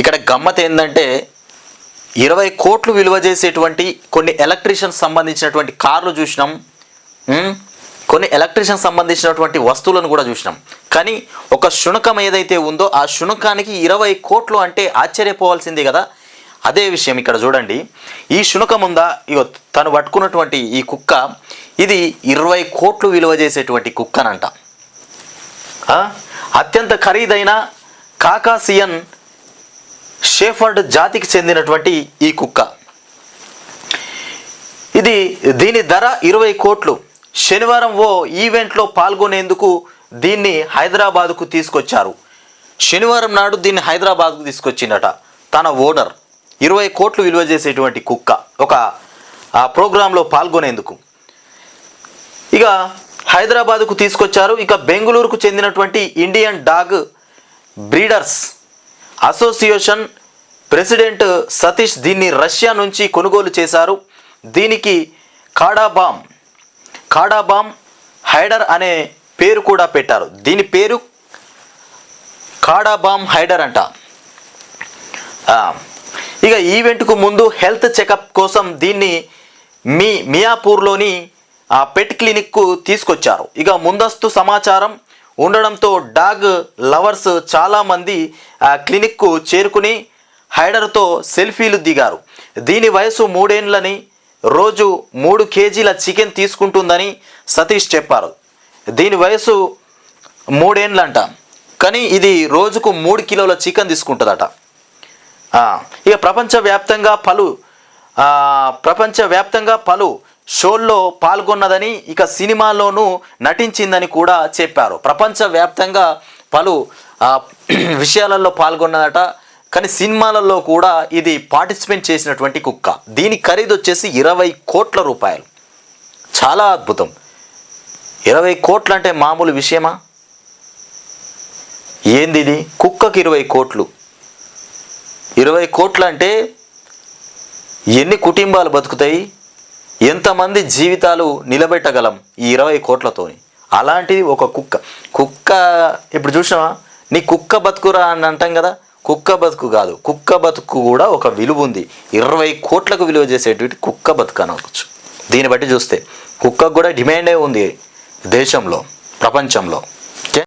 ఇక్కడ గమ్మత్ ఏంటంటే ఇరవై కోట్లు విలువ చేసేటువంటి కొన్ని ఎలక్ట్రీషియన్ సంబంధించినటువంటి కార్లు చూసినాం కొన్ని ఎలక్ట్రీషియన్ సంబంధించినటువంటి వస్తువులను కూడా చూసినాం. కానీ ఒక శునకం ఏదైతే ఉందో ఆ శునకానికి ఇరవై కోట్లు అంటే ఆశ్చర్యపోవాల్సిందే కదా. అదే విషయం ఇక్కడ చూడండి. ఈ శునకం ఉందా? ఇగో తను పట్టుకున్నటువంటి ఈ కుక్క ఇది ఇరవై కోట్లు విలువ చేసేటువంటి కుక్కనంట. అత్యంత ఖరీదైన కాకాసియన్ షేఫర్డ్ జాతికి చెందినటువంటి ఈ కుక్క. ఇది దీని ధర ఇరవై కోట్లు. శనివారం ఓ ఈవెంట్లో పాల్గొనేందుకు దీన్ని హైదరాబాద్కు తీసుకొచ్చారు. శనివారం నాడు దీన్ని హైదరాబాద్కు తీసుకొచ్చిందట తన ఓనర్. ఇరవై కోట్లు విలువ చేసేటువంటి కుక్క ఒక ఆ ప్రోగ్రాంలో పాల్గొనేందుకు. ఇక హైదరాబాద్కు తీసుకొచ్చారు. ఇక బెంగళూరుకు చెందినటువంటి Indian dog breeders. Association president Satish దీన్ని రష్యా నుంచి కొనుగోలు చేశారు. దీనికి కాడాబామ్ కాడాబామ్ హైడర్ అనే పేరు కూడా పెట్టారు. దీని పేరు కాడాబామ్ హైడర్ అంట. ఇక ఈవెంట్కు ముందు హెల్త్ చెకప్ కోసం దీన్ని మీ మియాపూర్లోని ఆ పెట్ క్లినిక్కు తీసుకొచ్చారు. ఇక ముందస్తు సమాచారం ఉండడంతో డాగ్ లవర్స్ చాలామంది క్లినిక్కు చేరుకుని హైడర్తో సెల్ఫీలు దిగారు. దీని వయసు మూడేండ్లని రోజు మూడు కేజీల చికెన్ తీసుకుంటుందని సతీష్ చెప్పారు. దీని వయసు మూడేండ్లంట. కానీ ఇది రోజుకు మూడు కిలోల చికెన్ తీసుకుంటుందట. ఇక ప్రపంచవ్యాప్తంగా పలు ప్రపంచవ్యాప్తంగా పలు షోల్లో పాల్గొన్నదని ఇక సినిమాల్లోనూ నటించిందని కూడా చెప్పారు. ప్రపంచవ్యాప్తంగా పలు విషయాలలో పాల్గొన్నదట. కానీ సినిమాలలో కూడా ఇది పార్టిసిపేట్ చేసినటువంటి కుక్క. దీని ఖరీదు వచ్చేసి ఇరవై కోట్ల రూపాయలు. చాలా అద్భుతం. ఇరవై కోట్లు అంటే మామూలు విషయమా? ఏంది ఇది? కుక్కకి ఇరవై కోట్లు. ఇరవై కోట్లు అంటే ఎన్ని కుటుంబాలు బతుకుతాయి? ఎంతమంది జీవితాలు నిలబెట్టగలం ఈ ఇరవై కోట్లతోని? అలాంటిది ఒక కుక్క. కుక్క ఇప్పుడు చూసినావా? నీ కుక్క బతుకురా అని అంటాం కదా? కుక్క బతుకు కాదు. కుక్క బతుకు కూడా ఒక విలువ ఉంది. ఇరవై కోట్లకు విలువ చేసేటువంటి కుక్క బతుకు అనవచ్చు. దీన్ని బట్టి చూస్తే కుక్కకు కూడా డిమాండే ఉంది దేశంలో ప్రపంచంలో.